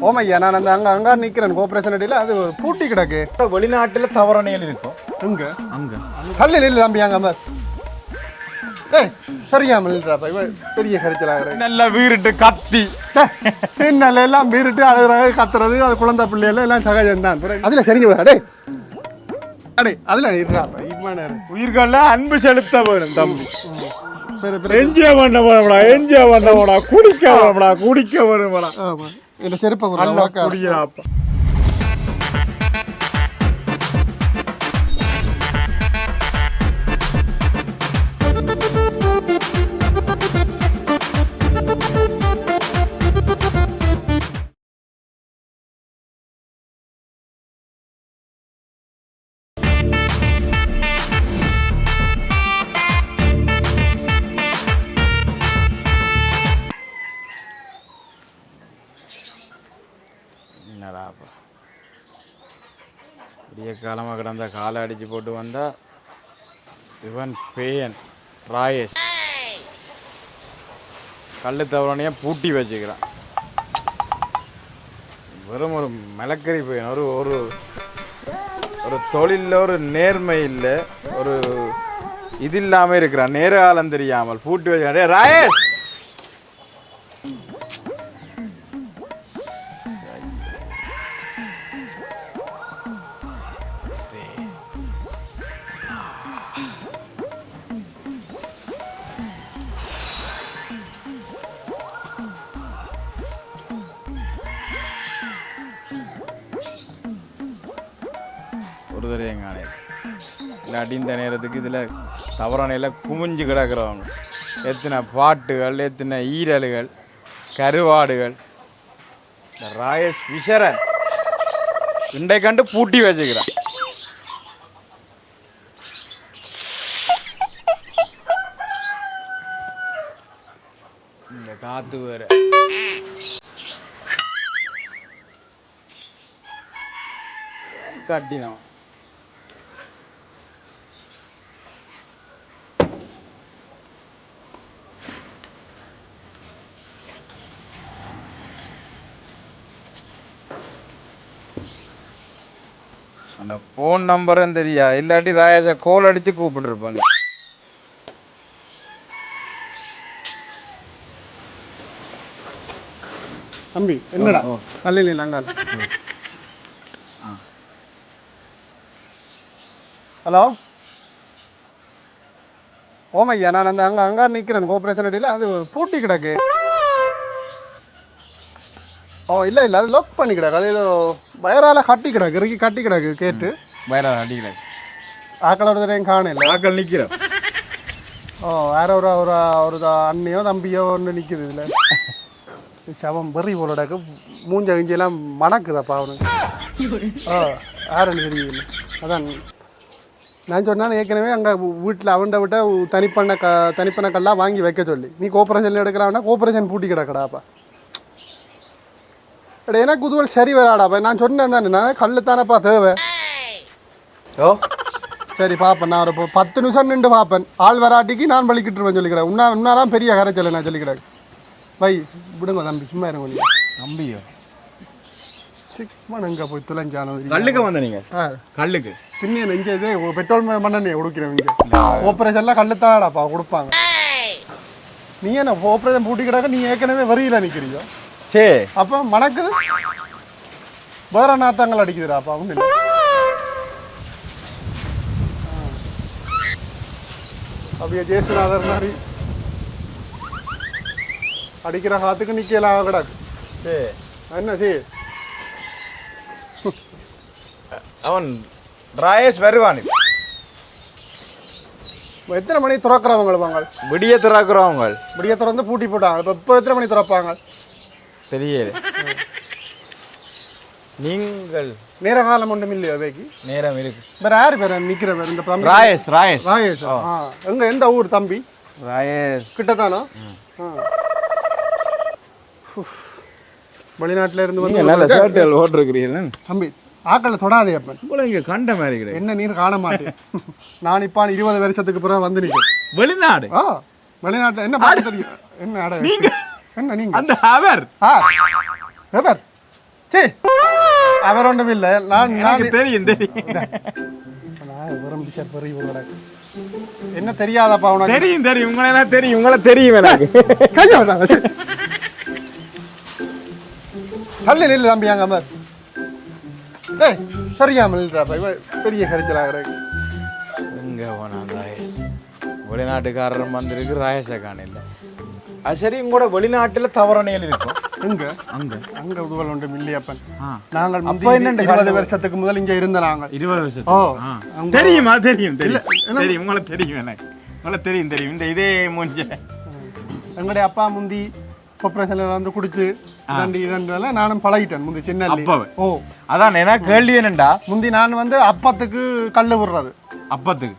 ஓமையா நான் அந்த அங்கே அங்கே நிற்கிறேன் கோஆப்ரேஷன் அடியில். அது பூட்டி கிடக்கு. வெளிநாட்டுல தவறணையில் இருக்கும் எங்க? அங்க. கல்லு நில்லு தம்பி அங்கே அம்மா ஏய் சரியா மில்றாப்பா இவன் பெரிய கரிச்சலாக நல்ல வீருட்டு கத்தி. சின்னல எல்லாம் மீறிட்டு அழுகுறாங்க கத்துறது அது குழந்தை பிள்ளைகள் எல்லாம் சகஜம் தான். அதில் சரிஞ்சு விடா டே அடே அதில் இருறாப்பா இம்மான உயிர்கள்ல அன்பு செலுத்த வேணும் தம்பி. பெரு பெரு என்ஜாய் பண்ண வேணும்டா என்ஜாய் பண்ண வேணா குடிக்க வேணும்டா குடிக்க வேணும்டா ஆமாம் இந்த செருப்பை ஒரு விடிய காலமாக கிடந்த காலை அடிச்சு போட்டு வந்தா இவன் பேயன் ராயேஷ். கல் தவறனையே பூட்டி வச்சுக்கிறான். வெறும் ஒரு மிளக்கறி பையன் ஒரு ஒரு ஒரு தொழிலில் ஒரு நேர்மை இல்லை ஒரு இது இல்லாமல் இருக்கிறான். நேரகாலம் தெரியாமல் பூட்டி வச்சு டேய் ராயேஷ்! ஒரு தடவையும் காணே இல்லாட்டி இந்த நேரத்துக்கு இதில் தவறானையில் குமிஞ்சு கிடக்கிறவங்க. எத்தனை பாட்டுகள் எத்தனை ஈரல்கள் கருவாடுகள். இந்த ராயஸ் விஷரன் இண்டை கண்டு பூட்டி வச்சுக்கிறான். இந்த காத்து வேற. கட்டினோம் அந்த ஃபோன் நம்பரும் தெரியா? இல்லாட்டி ராயேஷை கோல் அடிச்சு கூப்பிட்டுருப்பாங்க. தம்பி என்னடா? நல்ல இல்லை நாங்கள் ஹலோ? ஓமையா நான் அந்த அங்கே அங்கே நிற்கிறேன் கோஆப்ரேஷன் அடியில். அது பூட்டி கிடக்கு. ஓ இல்லை இல்லை அது லாக் பண்ணி கிடக்கு அது ஏதோ வயரால் கட்டி கிடக்கு இறுக்கி கட்டி கிடக்கு கேட்டு. வேற அடிக்கிறேன் தரையும் காணல. ஆக்கள் நிற்கிறேன் ஓ வேற ஒரு ஒரு ஒரு த- அண்ணியோ தம்பியோ ஒன்று நிற்குது இதில். சவம் பெறி போலடாக்கு மூஞ்ச கிஞ்செல்லாம் மணக்குதப்பா அவனுக்கு ஓ யாருன்னு தெரியல அதான். நான் சொன்னேன் ஏற்கனவே அங்கே வீட்டில் அவன்கிட்ட விட்ட தனிப்பண்ண க தனிப்பண்ண கல்லாம் வாங்கி வைக்க சொல்லி. நீ கோஆப்ரேஷன் எடுக்கலாம்னா கோஆப்ரேஷன் பூட்டி கிடக்கடாப்பா. எடா எனக்கு குதுவல் சரி வராடாப்பா. நான் சொன்னேன் தானே நான் கல்லு தானப்பா தேவை. ஓ. சரி பார்ப்பேன் நான் ஒரு ப- பத்து நிமிஷம் நின்று பார்ப்பேன் ஆள் வராட்டிக்கு நான் வலிக்கிட்டுருவேன் சொல்லிக்கிறேன். உன்னா உன்னாராம் பெரிய கரைச்சல் நான் சொல்லிக்கிறேன். வை விடுங்க தம்பி சும்மா இருங்க கொஞ்சம். தம்பியோ? சிக்மா எங்கே போய் துளைஞ்சானோ கல்லுக்கு வந்த நீங்க? கல்லுக்கு? பின்னே நெஞ்ச இது பெட்ரோல் மண்ணெண்ணெய் கொடுக்கிறேன் இங்கே. ஆப்ரேஷன்லாம் கல்லுத்தாடாப்பா கொடுப்பாங்க. நீ என்ன ஆப்ரேஷன் பூட்டி கிடக்க நீ ஏற்கனவே வரியில நிற்கிறீங்க சே. அப்போ மணக்குது? வேற நாத்தங்கள் அடிக்குதுடாப்பா ஒன்றும் இல்லை. அப்படியே ஜேசுநாதர் மாதிரி. அடிக்கிற காத்துக்கு நிக்கலாம் கிடக்கு சே. என்ன சரி அவன் ராயேஷ் வருவான். எத்தனை மணி திறக்கிறவங்க வாங்க விடிய திறக்கிறவங்க. முடிய திறந்து பூட்டி போட்டாங்க. இப்போ இப்போ எத்தனை மணி திறப்பாங்க? தெரியல. நீங்கள் நேர காலம் ஒன்றும் இல்லையா அவைக்கு நேரம் இருக்கு. வேற யார் பேர் நிற்கிற பேர் இந்த தம்பி? ராயேஷ் ராயேஷ் ராயேஷ் எங்க எந்த ஊர் தம்பி? ராயேஷ் உஃப். வெளிநாட்டுல இருந்து நீங்க நல்ல வந்து ஷர்ட்டுகள் ஓட்டிருக்கிறீங்களா தம்பி ஆக்களை தொடாதே அப்பன். உங்களை இங்க கண்ட மாதிரி கிடையாது. என்ன நீர் காண மாட்டேன். நான் இப்போ இருபது வருஷத்துக்கு பிறகு வந்து நிற்கிறேன் வெளிநாடு? ஆ. வெளிநாட்டுல என்ன பாட்டு தெரியும்? என்ன அட. நீங்க? என்ன நீங்க? அந்த அவர். ஆ. எவர்? சே அவர் ஒன்றும் இல்லை நான் நான் எனக்கு தெரியும் தெரியும் நான் உங்களோட என்ன தெரியாதப்பா உனக்கு தெரியும் தெரியும் உங்களை எல்லாம் தெரியும் உங்களை தெரியும் எனக்கு சே தள்ளி நில்லு தம்பி அங்க அமர் டேய் சரியாமல் நில்றாப்பா பெரிய கரிச்சலாக கிடக்கு எங்க போனான் ராயேஷ் வெளிநாட்டுக்காரர் வந்திருக்கு ராயேஷை காணல அது சரி உங்களோட வெளிநாட்டுல தவறணையில் இருக்கும் எங்க அங்க அங்க உதுவல் ஒன்று மில்லியப்பன். நாங்கள் அப்ப இருபது வருஷத்துக்கு முதல் இங்க இருந்த நாங்கள். இருபது வருஷம் ஓ தெரியுமா? தெரியும் தெரியும். என்ன- தெரியும் உங்களை தெரியும் எனக்கு. உங்களை தெரியும் தெரியும். இந்த இதே மூஞ்ச. எங்களுடைய அப்பா முந்தி கொப்பரேஷன்ல வந்து குடிச்சு இதாண்டி இதன்றதால நானும் பழகிட்டேன் முந்தி சின்ன. ஓ. அதான் என்ன கேள்வி என்னண்டா? முந்தி நான் வந்து அப்பத்துக்கு கல்லு விடுறது. அப்பத்துக்கு.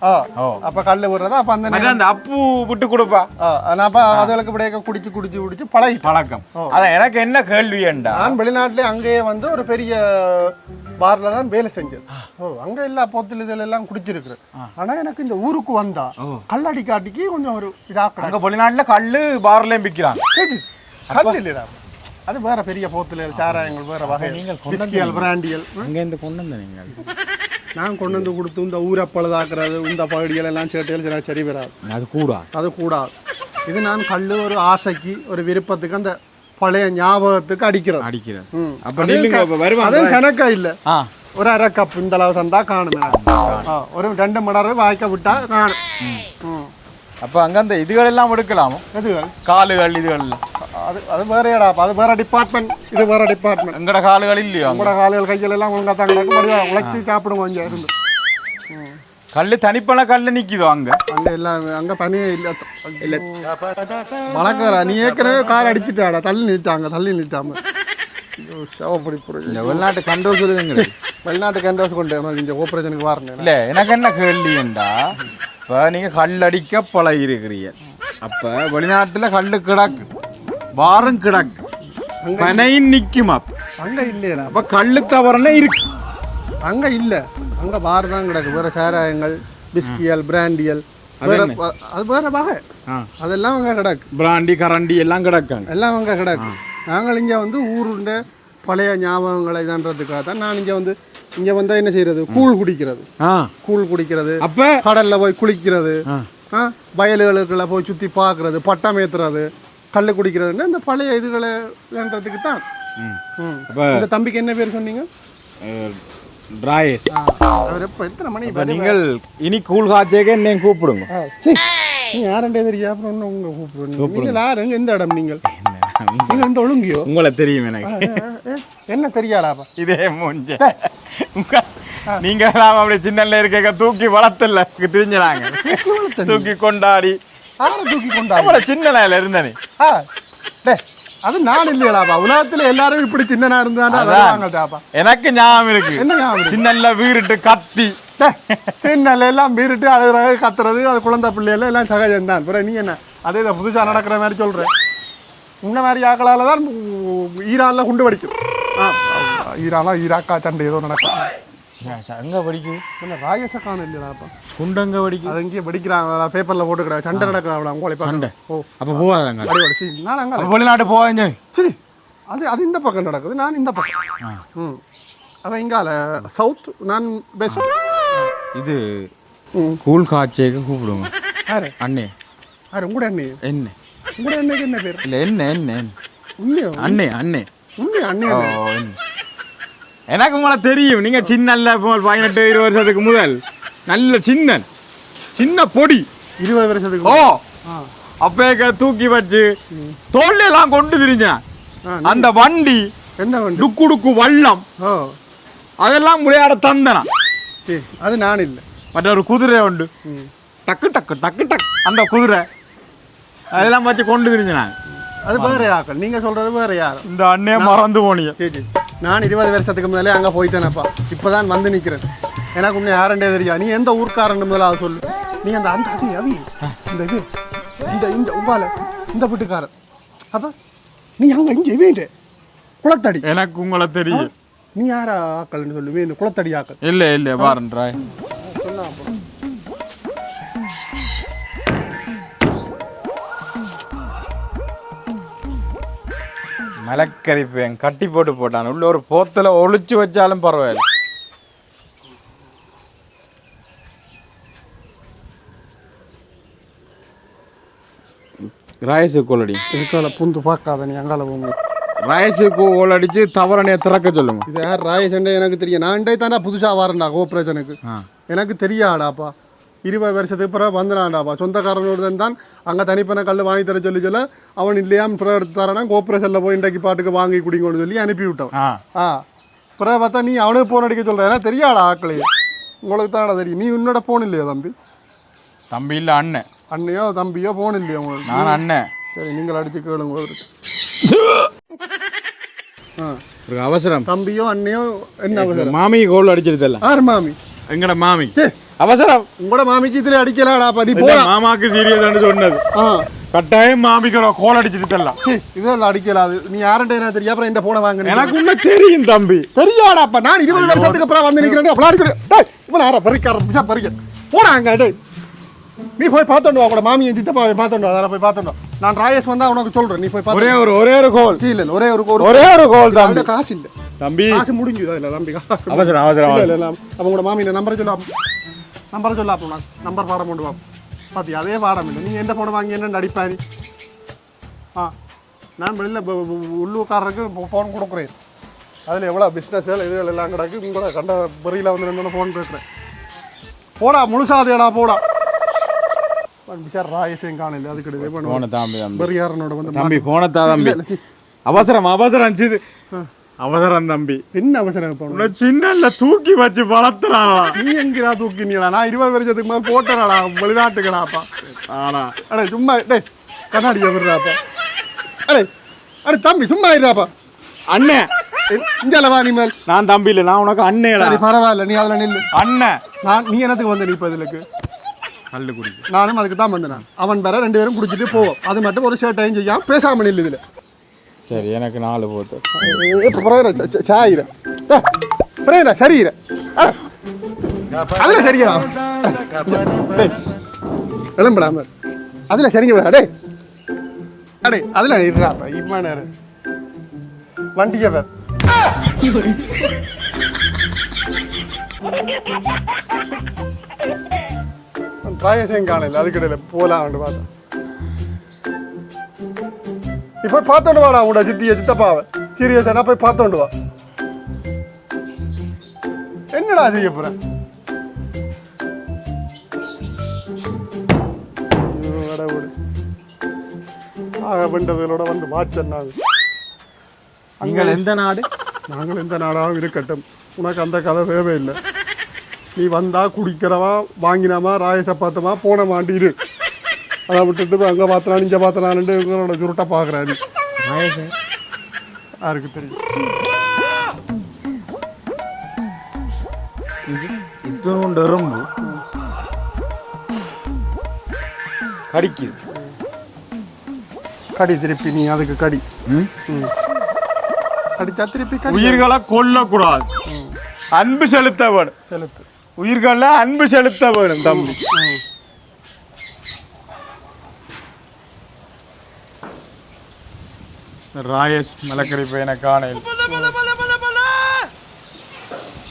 அப்ப கல்லு விடுறது அப்ப அந்த அந்த அப்பு விட்டு கொடுப்பா. நான் அப்ப அதுகளுக்கு இப்படியே குடிச்சு குடிச்சு குடிச்சு பழகிட்டேன். பழக்கம். அதான் எனக்கு என்ன கேள்வியண்டா? நான் வெளிநாட்டுல அங்கேயே வந்து ஒரு பெரிய பார்ல தான் வேலை செஞ்சேன். ஓ அங்க எல்லா போத்தில் இதுல எல்லாம் குடிச்சிருக்கிறேன். ஆனா எனக்கு இந்த ஊருக்கு வந்தா கல்லடி காட்டிக்கு கொஞ்சம் ஒரு இதாக்கடா. அங்க வெளிநாட்டுல கல்லு பார்லயும் விக்கிறாங்க சரி கல் இல்லடா. அது வேற பெரிய போத்துல சாராயங்கள் வேற வகை. நீங்கள் பிராண்டியல் அங்க இருந்து கொண்டு வந்த நீங்கள் நான் கொண்டு வந்து கொடுத்து இந்த ஊரை பழுதாக்குறது இந்த பகுதிகள் எல்லாம் சேட்டையில் சரி சரி வராது அது கூடா அது கூடாது. இது நான் கல் ஒரு ஆசைக்கு ஒரு விருப்பத்துக்கு அந்த பழைய ஞாபகத்துக்கு அடிக்கிறது. அடிக்கிறது. ம். அப்ப அது கணக்கா இல்ல. ஒரு அரை கப் இந்த அளவு தந்தா காணுமே. ஒரு ரெண்டு மணி நேரம் வாய்க்க விட்டா காணும். அப்ப அங்க அந்த இதுகள் எல்லாம் எடுக்கலாமோ? எதுகள்? காலுகள் இதுகள். அது அது வேறையடா அது வேற டிபார்ட்மெண்ட் இது வேற டிபார்ட்மெண்ட் எங்கட காலுகள் இல்லையோ? உங்களோட காலையில் கையில் எல்லாம் ஒழுங்கா தாங்க மறுபடியும் உழைச்சி சாப்பிடுங்க கொஞ்சம் இருந்து. ம். கல்லு தனிப்பன கல்லு நிக்குதோ அங்க? அங்க எல்லாம் அங்க பனியே இல்ல. இல்ல. மழக்காரா நீ ஏற்கனவே கால் அடிச்சிட்டாடா. தள்ளி நிட்டாங்க தள்ளி நிட்டாம. சவப்படி புரியுது வெளிநாட்டு கண்டோ சொல்லுதுங்க வெளிநாட்டு கேண்டோஸ் கொண்டு எனக்கு இந்த ஆபரேஷனுக்கு வரணும். இல்ல எனக்கு என்ன கேள்விண்டா இப்ப நீங்க கல் அடிக்க பழகி இருக்கிறீங்க அப்ப வெளிநாட்டுல கல்லு கிடக்கு. வாரம் கிடக்கு. பனையும் நிக்குமா? அங்க இல்லையடா. அப்ப கல்லு தவறனே இருக்கு. அங்க இல்ல. அங்க பார் தான் கிடக்கு. வேற சாராயங்கள் பிஸ்கியல் பிராண்டியல் அது வேற வகை. அதெல்லாம் அங்க கிடக்கு. பிராண்டி கரண்டி எல்லாம் கிடக்காங்க எல்லாம் அங்க கிடக்கு. நாங்கள் இங்க வந்து ஊருண்ட பழைய ஞாபகங்களை இதான்றதுக்காக தான் நான் இங்க வந்து இங்க வந்தா என்ன செய்யறது? கூழ் குடிக்கிறது. கூழ் குடிக்கிறது. அப்ப? கடல்ல போய் குளிக்கிறது. வயல்களுக்குள்ள போய் சுத்தி பார்க்கறது. பட்டம் ஏத்துறது. கல் குடிக்கிறதுன்னு இந்த பழைய இதுகளை வேண்டதுக்கு தான். இந்த தம்பிக்கு என்ன பேர் சொன்னீங்க? டிராயஸ் அவர் எப்ப எத்தனை மணி நீங்கள் இனி கூழ் காய்ச்சேக்க என்னை கூப்பிடுங்க. ஆ, சீ. நீங்க யாருண்டே தெரியும் அப்புறம் இன்னும் உங்க கூப்பிடுங்க. நீங்கள் யாருங்க எந்த இடம் நீங்கள்? நீங்க எந்த ஒழுங்கியோ? உங்களை தெரியும் எனக்கு. என்ன தெரியாடாப்பா இதே மூஞ்ச. நீங்க அப்படி சின்னல இருக்க தூக்கி வளர்த்தல. தெரிஞ்சலாங்க தூக்கி கொண்டாடி. ஆரை தூக்கி கொண்டா அவ்வளவு சின்னல இருந்தனே ஆ, டேய், அது நான் இல்லையடாப்பா. உலகத்துல எல்லாரும் இப்படி சின்னனா இருந்தாண்டா அதான். வருவாங்கடாப்பா எனக்கு ஞாபகம் இருக்கு. என்ன ஞாபகம்? சின்னல்ல வீறிட்டு கத்தி. சின்னல எல்லாம் மீறிட்டு அழுகுறது கத்துறது அது குழந்தை பிள்ளைகள் எல்லாம் சகஜம் தான் அப்புறம் நீ என்ன? அதே இதை புதுசா நடக்கிற மாதிரி சொல்ற. இந்த மாதிரி ஆக்களால தான் ஈரான்ல குண்டு வெடிக்கும். ஈரான்ல ஈராக்கா சண்டை ஏதோ நடக்கும். எங்க படிக்குது என்ன ராயசக்கான இல்லையாப்பா குண்டங்க படிக்குது அது இங்கேயே படிக்கிறாங்க பேப்பர்ல போட்டு கிடக்கு சண்டை நடக்கிறாங்க உங்களை சண்டை. ஓ. அப்ப போவாதாங்க அடி வடிச்சு நான் அங்கே அப்ப வெளிநாட்டு போவாங்க சரி அது அது இந்த பக்கம் நடக்குது நான் இந்த பக்கம். ம். அவன் இங்கால சவுத் நான் பெஸ்ட் இது கூழ் காய்ச்சேக்க கூப்பிடுங்க. யாரு? அண்ணே. யாரு? உங்களோட அண்ணி? என்ன? உங்களோட அண்ணிக்கு என்ன பேர்? இல்ல என்ன என்ன? உண்மையோ? அண்ணே அண்ணே. உண்மையா அண்ணி? ஓ, என்ன. எனக்கு உங்களை தெரியும். நீங்க சின்னல்ல பதினெட்டு இருபது வருஷத்துக்கு முதல். நல்ல சின்னன். சின்ன பொடி. இருபது வருஷத்துக்கு ஓ. ஆ. அப்பேக்க தூக்கி வச்சு தோல்ல எல்லாம் கொண்டு திரிஞ்சேன். அந்த வண்டி. என்ன வண்டி? டுக்கு டுக்கு வள்ளம். ஓ. அதெல்லாம் விளையாட தந்தனா. அது நான் இல்லை. மற்ற ஒரு குதிரை உண்டு. ம். டக்கு டக்கு டக்கு டக்கு. அந்த குதிரை. அதெல்லாம் வச்சு கொண்டு திரிஞ்சேன் அது வேற ஆக்கள் நீங்க சொல்றது வேற யாரும் இந்த அண்ணே மறந்து சரி. நான் இருபது வருஷத்துக்கு முதலே அங்கே போயிட்டேனப்பா. இப்போதான் வந்து நிற்கிறேன் எனக்கு உன்னை யாரண்டே தெரியா நீ எந்த ஊர்க்காரன் முதலாவது சொல்லு. நீ அந்த அந்த அது அவி. இந்த இது. இந்த இந்த உபால இந்த வீட்டுக்காரன் அப்போ நீ அங்கே இங்கே வேண்டு குளத்தடி. எனக்கு உங்களை தெரியும். நீ யாரா ஆக்கள்னு சொல்லு. வேணும் குளத்தடி ஆக்கள் இல்ல இல்ல பாருன்றாய் சொன்னா பையன் கட்டி போட்டு போட்டான். உள்ள ஒரு போத்துல ஒளிச்சு வச்சாலும் பரவாயில்ல. ராயசு கோலடி. இதுக்கால புந்து பார்க்காத நீ அங்கால போங்க ராயசு கோல் அடிச்சு தவறனைய திறக்க சொல்லுங்க. இது யார் ராயசண்டே எனக்கு தெரியும். நான் தானே புதுசாக வரேன்டா ஆ. எனக்கு தெரியாடாப்பா. இருபது வருஷத்துக்கு பிறகு வந்துடாண்டாப்பா சொந்தக்காரனோடு தான் அங்கே தனிப்பன கல் வாங்கி தர சொல்லி சொல்ல அவன் இல்லையாம் பிறகு எடுத்து தரானா கோஆப்ரேஷனில் போய் இன்றைக்கு பாட்டுக்கு வாங்கி குடிங்கன்னு சொல்லி அனுப்பி விட்டோம் ஆ. ஆ. பிறகு பார்த்தா நீ அவனுக்கு ஃபோன் அடிக்க சொல்கிற ஏன்னா தெரியாடா ஆக்களையே உங்களுக்கு தானடா தெரியும். நீ உன்னோட ஃபோன் இல்லையா தம்பி? தம்பி இல்ல அண்ணன். அண்ணையோ தம்பியோ ஃபோன் இல்லையா உங்களுக்கு? நான் அண்ணன். சரி நீங்கள் அடிச்சு கேளுங்க. ஆ. ஒரு அவசரம். தம்பியோ அண்ணையோ என்ன அவசரம்? மாமி கோல் அடிச்சிருதல்ல ஆறு மாமி? எங்கட மாமி? சே அவசரம். உங்களோட மாமிக்கு இதில் அடிக்கலாடாப்பா நீ இல்ல, போடா. மாமாக்கு சீரியஸ் சொன்னது. கட்டாயம் மாமிக்கு ஒரு கோல் அடிச்சிருதல்ல சீ இதெல்லாம் அடிக்கலாது. நீ யார்கிட்ட என்ன தெரியும்? அப்புறம் இந்த போனை வாங்க எனக்கு உன்ன தெரியும் தம்பி. தெரியாடாப்பா நான் இருபது வருஷத்துக்கு அப்புறம் வந்து நிற்கிறேன் அப்படிலாம் இருக்கிறேன் டேய் இவன் யாரா பறிக்கார பிசா பறிக்க. போடா அங்க டேய். நீ போய் பார்த்துட்டு வா கூட மாமியை சித்தப்பா போய் பார்த்துட்டு வா. அதெல்லாம் போய் பார்த்துட்டு. நான் ராயேஷ் வந்தா உனக்கு சொல்றேன். நீ போய் ஒரே ஒரு ஒரே ஒரு கோல். இல்ல இல்ல ஒரே ஒரு ஒரு ஒரே ஒரு கோல் அவன்கிட்ட காசு இல்ல. தம்பி. காசு முடிஞ்சுதா இல்ல தம்பி? அவசரம் அவசரம் இல்ல இல்ல இல்ல. அவங்களோட மாமி நம்பரை சொல்ல. நான் நம்பர் பாடம் கொண்டு வா பாத்தி அதே பாடம் இல்லை நீ எந்த போட வாங்கி என்ன அடிப்பாரி ஆ நான் வெளியில் உள்ளூர்காரருக்கு ஃபோன் கொடுக்குறேன் அதில் எவ்வளோ பிஸ்னஸ்கள் இதுகள் எல்லாம் கிடக்கு உங்களை கண்ட பெரியில் வந்து ரெண்டு ஃபோன் பேசுகிறேன் போடா முழுசாதையடா போடா பிசார் ராயசேம் காணல அது கிடையாது பெரியாரனோட வந்து தம்பி போனதா தம்பி. அவசரம் அவசரம் அவசரம் தம்பி. என்ன அவசரம் இப்போ? சின்னல்ல தூக்கி வச்சு வளர்த்துறானா நீ எங்கிறா தூக்கினீங்களா நான் இருபது வருஷத்துக்கு மேலே போட்டேனாடா. வெளிநாட்டுக்கடாப்பா. ஆனா அடே சும்மா டேய் கண்ணாடி எதிர்றாப்பா அடே அடே தம்பி சும்மா இருறாப்பா அண்ணன் இஞ்சால வா நீ மேல். நான் தம்பி இல்ல நான் உனக்கு அண்ணேடா சரி பரவாயில்ல நீ அதில் நில்லு. அண்ணன் நான் நீ என்னத்துக்கு வந்த நீ இப்போ இதுலக்கு கல்லு குடிக்க நானும் அதுக்கு தான் வந்தேன். அவன் வேற ரெண்டு பேரும் குடிச்சிட்டு போவோம் அது மட்டும் ஒரு ஷர்ட்டையும் செய்யாம பேசாம நில்லு இதில். சரி எனக்கு நாலு போட்டு இப்போ பரவாயில்ல சாயிர பரவாயில்ல சரியிர அதில் சரியா டேய் அதில் சரிங்க விடா டேய் அடே அதில் இருறாப்பா இம்மா நேரம் வண்டிக்க பேர் ட்ராயசையும் காணல அதுக்கிடையில் போலாம் பார்த்தேன் நீ போய் பார்த்துட்டு வாடா உங்களோட சித்திய சித்தப்பாவை சீரியஸா போய் பார்த்துட்டு வா என்னடா செய்ய கடவுளே. ஆக வேண்டதுகளோட வந்து மாச்சன்னாங்க நீங்கள் எந்த நாடு நாங்கள் எந்த நாடாகவும் இருக்கட்டும் உனக்கு அந்த கதை தேவையில்லை நீ வந்தா குடிக்கிறவா வாங்கினாமா ராய சப்பாத்தமா போன மாண்டிரு அதை விட்டுட்டு அங்கே பார்த்தனா இங்கே பார்த்தனான்னு இவங்களோட சுருட்டை பார்க்குறா நீ யாருக்கு தெரியும்? இத்தனோண்டு எறும்பு கடிக்குது. கடி திருப்பி நீ அதுக்கு கடி. கடிச்சா திருப்பி உயிர்களை கொல்லக்கூடாது. அன்பு செலுத்த வேணும் செலுத்து. உயிர்களை அன்பு செலுத்த வேணும் தம்பி ராயேஷ் மலக்கறி பையனை காணையில்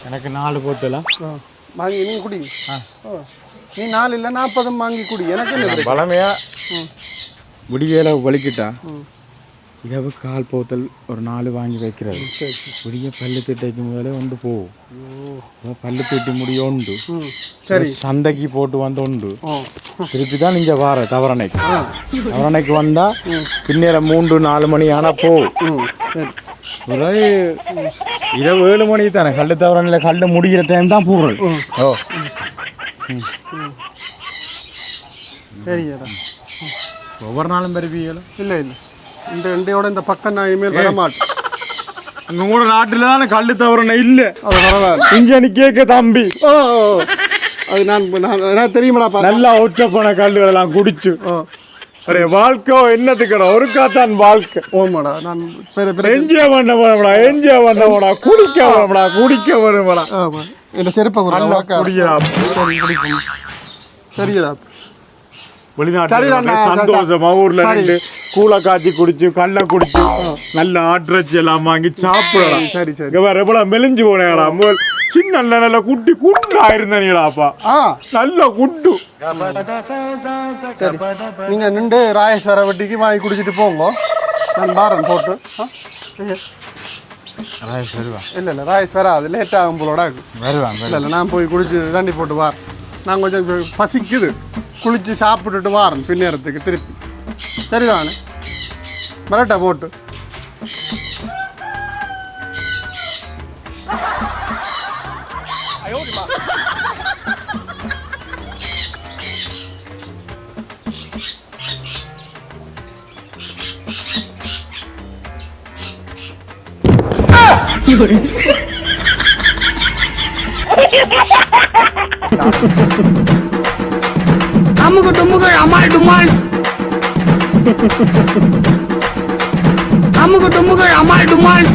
எனக்கு நாலு போத்தலாம். வாங்கி நீ குடி ஆ. நீ நாலு இல்லை நாற்பதும் வாங்கி குடி எனக்கு? பழமையா விடியல வலிக்கிட்டா. இரவு கால் போத்தல் ஒரு நாலு வாங்கி வைக்கிறது சரி சரி விடிய பல்லு திட்டைக்கு முதல்ல உண்டு போகும் பல்லு திட்டி முடிய உண்டு சரி. சந்தைக்கு போட்டு வந்து உண்டு திருப்பி தான் நீங்க வார தவறனைக்கு ஆ. தவறனைக்கு வந்தா பின்னேற மூன்று நாலு மணி ஆனா சரி. ஒரு இரவு ஏழு மணிக்கு தானே? கல்லு தவறனில் கல்லு முடிகிற டைம் தான் போகிறது ஓ. சரிடா ஒவ்வொரு நாளும் பெருவியலும் இல்லை இல்லை. இந்த ரெண்டையோட இந்த பக்கம் நான் இனிமேல் வர மாட்டேன் அங்க கூட நாட்டுல தானே கல்லு தவறனை? இல்ல. அது பரவாயில்ல இங்க கேட்க தம்பி. ஓ. அது நான் நான் தெரியுமாடா நல்லா ஒற்ற போன கல்லுகள் எல்லாம் குடிச்சு அரே வாழ்க்கை என்னத்துக்கடா? ஒரு காத்தான் வாழ்க்கை. ஓமாடா நான் என்ஜாய் பண்ண போறோம்டா என்ஜாய் பண்ண போடா குடிக்க வரும்டா குடிக்க வரும்டா ஆமாம் இந்த செருப்பை குடிக்கலாம் சரிடா. சரிதாண்ணா, சந்தோஷமா ஊர்ல. நின்று கூலை காய்ச்சி குடிச்சு கல்ல குடிச்சு நல்ல ஆட்டிறச்சி எல்லாம் வாங்கி சாப்பிடலாம் சரி சரி வேற எவ்வளவு மெலிஞ்சு போனேடா. சின்ன நல்ல நல்ல குட்டி குண்டா இருந்தீங்கடாப்பா ஆ. நல்ல குண்டு. சரி. நீங்க நின்று ராயேஸ்வர வட்டிக்கு வாங்கி குடிச்சிட்டு போங்க. நான் பாரன் போட்டு. ஆ? வருவான் இல்ல இல்ல ராயேஸ் வராது லேட் ஆகும் போலோட. வருவான் இல்ல இல்ல நான் போய் குடிச்சு தண்ணி போட்டு வாரேன் நான் கொஞ்சம் பசிக்குது. குளித்து சாப்பிட்டுட்டு வாரேன் பின்னேறத்துக்கு திருப்பி. சரிதானே? மிரட்டை போட்டு. அமுகு டுமுகு அமால் டுமால். அமுகு டுமுகு அமால் டுமால்.